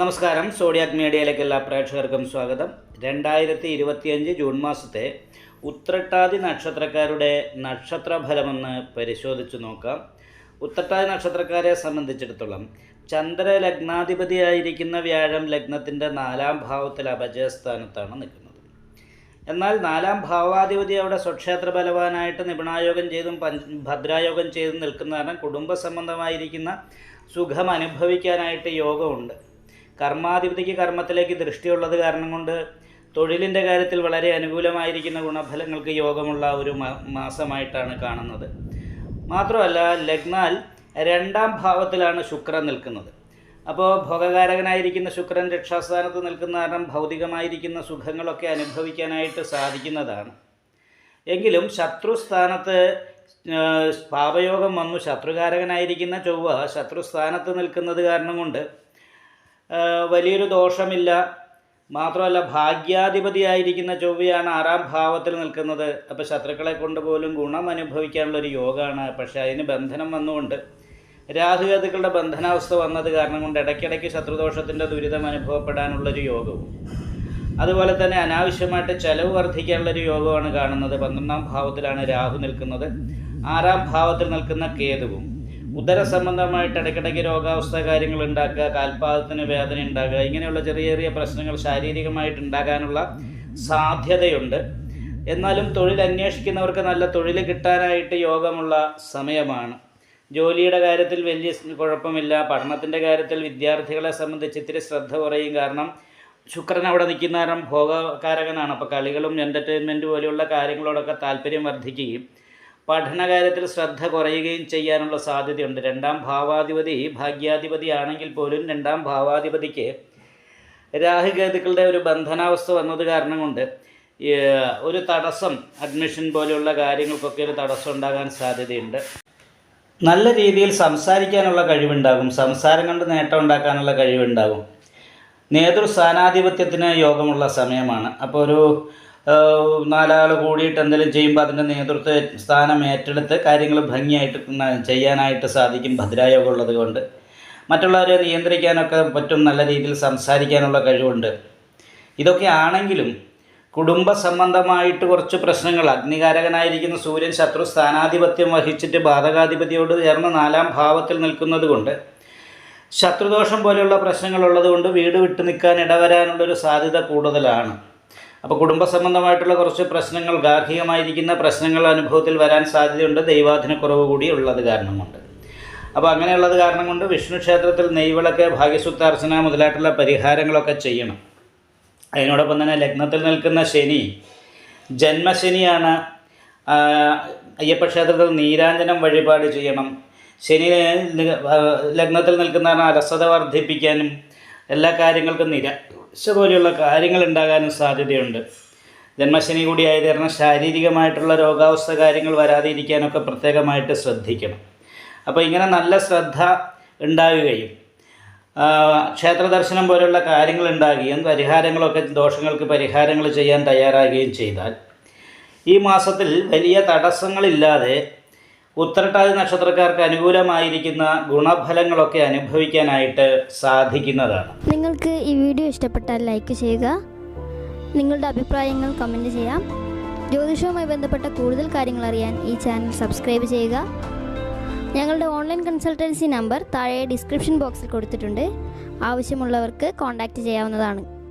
നമസ്കാരം. സോഡിയാക് മീഡിയയിലേക്ക് എല്ലാ പ്രേക്ഷകർക്കും സ്വാഗതം. രണ്ടായിരത്തി ഇരുപത്തിയഞ്ച് ജൂൺ മാസത്തെ ഉത്രട്ടാതി നക്ഷത്രക്കാരുടെ നക്ഷത്രഫലമെന്ന് പരിശോധിച്ചു നോക്കാം. ഉത്രട്ടാതി നക്ഷത്രക്കാരെ സംബന്ധിച്ചിടത്തോളം ചന്ദ്ര ലഗ്നാധിപതിയായിരിക്കുന്ന വ്യാഴം ലഗ്നത്തിന്റെ നാലാം ഭാവത്തിൽ അപജയസ്ഥാനത്താണ് നിൽക്കുന്നത്. എന്നാൽ നാലാം ഭാവാധിപതി അവിടെ സ്വക്ഷേത്ര ബലവാനായിട്ട് നിപുണായോഗം ചെയ്തും പഞ്ച ഭദ്രായോഗം ചെയ്തും നിൽക്കുന്ന കാരണം കുടുംബ സംബന്ധമായിരിക്കുന്ന സുഖം അനുഭവിക്കാനായിട്ട് യോഗമുണ്ട്. കർമാധിപതിക്ക് കർമ്മത്തിലേക്ക് ദൃഷ്ടിയുള്ളത് കാരണം കൊണ്ട് തൊഴിലിന്റെ കാര്യത്തിൽ വളരെ അനുകൂലമായിരിക്കുന്ന ഗുണഫലങ്ങൾക്ക് യോഗമുള്ള ഒരു മാസമായിട്ടാണ് കാണുന്നത്. മാത്രമല്ല ലഗ്നാൽ രണ്ടാം ഭാവത്തിലാണ് ശുക്രൻ നിൽക്കുന്നത്. അപ്പോൾ ഭോഗകാരകനായിരിക്കുന്ന ശുക്രൻ രക്ഷാസ്ഥാനത്ത് നിൽക്കുന്ന കാരണം ഭൗതികമായിരിക്കുന്ന സുഖങ്ങളൊക്കെ അനുഭവിക്കാനായിട്ട് സാധിക്കുന്നതാണ്. എങ്കിലും ശത്രുസ്ഥാനത്ത് പാപയോഗം വന്നു ശത്രുകാരകനായിരിക്കുന്ന ചൊവ്വ ശത്രുസ്ഥാനത്ത് നിൽക്കുന്നത് കാരണം കൊണ്ട് വലിയൊരു ദോഷമില്ല. മാത്രമല്ല ഭാഗ്യാധിപതിയായിരിക്കുന്ന ചൊവ്വയാണ് ആറാം ഭാവത്തിൽ നിൽക്കുന്നത്. അപ്പോൾ ശത്രുക്കളെ കൊണ്ട് പോലും ഗുണം അനുഭവിക്കാനുള്ളൊരു യോഗമാണ് പക്ഷേ അതിന് ബന്ധനം വന്നുകൊണ്ട് രാഹുകേതുക്കളുടെ ബന്ധനാവസ്ഥ വന്നത് കാരണം കൊണ്ട് ഇടയ്ക്കിടയ്ക്ക് ശത്രുദോഷത്തിന്റെ ദുരിതം അനുഭവപ്പെടാനുള്ളൊരു യോഗവും. അതുപോലെ തന്നെ അനാവശ്യമായിട്ട് ചെലവ് വർദ്ധിക്കാനുള്ളൊരു യോഗമാണ് കാണുന്നത്. പന്ത്രണ്ടാം ഭാവത്തിലാണ് രാഹു നിൽക്കുന്നത്. ആറാം ഭാവത്തിൽ നിൽക്കുന്ന കേതുവും. ഉദര സംബന്ധമായിട്ട് ഇടയ്ക്കിടയ്ക്ക് രോഗാവസ്ഥ കാര്യങ്ങൾ ഉണ്ടാക്കുക കാൽപാദത്തിന് വേദന ഉണ്ടാകുക ഇങ്ങനെയുള്ള ചെറിയ ചെറിയ പ്രശ്നങ്ങൾ ശാരീരികമായിട്ട് ഉണ്ടാകാനുള്ള സാധ്യതയുണ്ട്. എന്നാലും തൊഴിൽ അന്വേഷിക്കുന്നവർക്ക് നല്ല തൊഴിൽ കിട്ടാനായിട്ട് യോഗമുള്ള സമയമാണ്. ജോലിയുടെ കാര്യത്തിൽ വലിയ കുഴപ്പമില്ല. പഠനത്തിന്റെ കാര്യത്തിൽ വിദ്യാർത്ഥികളെ സംബന്ധിച്ച് ഇത്തിരി ശ്രദ്ധ കുറയും. കാരണം ശുക്രൻ അവിടെ നിൽക്കുന്ന കാരണം ഭോഗകാരകനാണ്. അപ്പോൾ കളികളും എന്റർടൈൻമെന്റ് പോലെയുള്ള കാര്യങ്ങളോടൊക്കെ താല്പര്യം വർദ്ധിക്കുകയും പഠന കാര്യത്തിൽ ശ്രദ്ധ കുറയുകയും ചെയ്യാനുള്ള സാധ്യതയുണ്ട്. രണ്ടാം ഭാവാധിപതി ഭാഗ്യാധിപതി ആണെങ്കിൽ പോലും രണ്ടാം ഭാവാധിപതിക്ക് രാഹുകേതുക്കളുടെ ഒരു ബന്ധനാവസ്ഥ വന്നത് കാരണം കൊണ്ട് ഒരു തടസ്സം അഡ്മിഷൻ പോലെയുള്ള കാര്യങ്ങൾക്കൊക്കെ ഒരു തടസ്സം ഉണ്ടാകാൻ സാധ്യതയുണ്ട്. നല്ല രീതിയിൽ സംസാരിക്കാനുള്ള കഴിവുണ്ടാകും. സംസാരം കൊണ്ട് നേട്ടം ഉണ്ടാക്കാനുള്ള കഴിവുണ്ടാകും. നേതൃസ്ഥാനാധിപത്യത്തിന് യോഗമുള്ള സമയമാണ്. അപ്പോൾ ഒരു നാലാൾ കൂടിയിട്ട് എന്തെങ്കിലും ചെയ്യുമ്പോൾ അതിന്റെ നേതൃത്വ സ്ഥാനം ഏറ്റെടുത്ത് കാര്യങ്ങൾ ഭംഗിയായിട്ട് ചെയ്യാനായിട്ട് സാധിക്കും ഭദ്രായോഗം ഉള്ളത് കൊണ്ട്. മറ്റുള്ളവരെ നിയന്ത്രിക്കാനൊക്കെ പറ്റും നല്ല രീതിയിൽ സംസാരിക്കാനുള്ള കഴിവുണ്ട്. ഇതൊക്കെ ആണെങ്കിലും കുടുംബ സംബന്ധമായിട്ട് കുറച്ച് പ്രശ്നങ്ങൾ. അഗ്നികാരകനായിരിക്കുന്ന സൂര്യൻ ശത്രു സ്ഥാനാധിപത്യം വഹിച്ചിട്ട് ബാധകാധിപതിയോട് ചേർന്ന് നാലാം ഭാവത്തിൽ നിൽക്കുന്നത് കൊണ്ട് ശത്രുദോഷം പോലെയുള്ള പ്രശ്നങ്ങളുള്ളത് കൊണ്ട് വീട് വിട്ടു നിൽക്കാൻ ഇടവരാനുള്ളൊരു സാധ്യത കൂടുതലാണ്. അപ്പോൾ കുടുംബ സംബന്ധമായിട്ടുള്ള കുറച്ച് പ്രശ്നങ്ങൾ ഗാർഹികമായിരിക്കുന്ന പ്രശ്നങ്ങൾ അനുഭവത്തിൽ വരാൻ സാധ്യതയുണ്ട്. ദൈവാധീനക്കുറവ് കൂടി ഉള്ളത് കാരണം കൊണ്ട്. അപ്പോൾ അങ്ങനെയുള്ളത് കാരണം കൊണ്ട് വിഷ്ണു ക്ഷേത്രത്തിൽ നെയ്വിളക്ക് ഭാഗ്യസുത്താർച്ചന മുതലായിട്ടുള്ള പരിഹാരങ്ങളൊക്കെ ചെയ്യണം. അതിനോടൊപ്പം തന്നെ ലഗ്നത്തിൽ നിൽക്കുന്ന ശനി ജന്മശനിയാണ്. അയ്യപ്പക്ഷേത്രത്തിൽ നീരാഞ്ജനം വഴിപാട് ചെയ്യണം. ശനി ലഗ്നത്തിൽ നിൽക്കുന്ന അലസത വർദ്ധിപ്പിക്കാനും എല്ലാ കാര്യങ്ങൾക്കും നിരാശ പോലെയുള്ള കാര്യങ്ങൾ ഉണ്ടാകാനും സാധ്യതയുണ്ട്. ജന്മശനി കൂടി തീർന്ന ശാരീരികമായിട്ടുള്ള രോഗാവസ്ഥ കാര്യങ്ങൾ വരാതെ ഇരിക്കാനൊക്കെ പ്രത്യേകമായിട്ട് ശ്രദ്ധിക്കണം. അപ്പോൾ ഇങ്ങനെ നല്ല ശ്രദ്ധ ഉണ്ടാവുകയും ക്ഷേത്ര ദർശനം പോലെയുള്ള കാര്യങ്ങൾ ഉണ്ടാകുകയും പരിഹാരങ്ങളൊക്കെ ദോഷങ്ങൾക്ക് പരിഹാരങ്ങൾ ചെയ്യാൻ തയ്യാറാകുകയും ചെയ്താൽ ഈ മാസത്തിൽ വലിയ തടസ്സങ്ങളില്ലാതെ ഉത്തരട്ടാതി നക്ഷത്രക്കാർക്ക് അനുകൂലമായിരിക്കുന്ന ഗുണഫലങ്ങളൊക്കെ അനുഭവിക്കാനായിട്ട് സാധിക്കുന്നതാണ്. നിങ്ങൾക്ക് ഈ വീഡിയോ ഇഷ്ടപ്പെട്ടാൽ ലൈക്ക് ചെയ്യുക. നിങ്ങളുടെ അഭിപ്രായങ്ങൾ കമന്റ് ചെയ്യാം. ജ്യോതിഷവുമായി ബന്ധപ്പെട്ട കൂടുതൽ കാര്യങ്ങൾ അറിയാൻ ഈ ചാനൽ സബ്സ്ക്രൈബ് ചെയ്യുക. ഞങ്ങളുടെ ഓൺലൈൻ കൺസൾട്ടൻസി നമ്പർ താഴെ ഡിസ്ക്രിപ്ഷൻ ബോക്സിൽ കൊടുത്തിട്ടുണ്ട്. ആവശ്യമുള്ളവർക്ക് കോൺടാക്റ്റ് ചെയ്യാവുന്നതാണ്.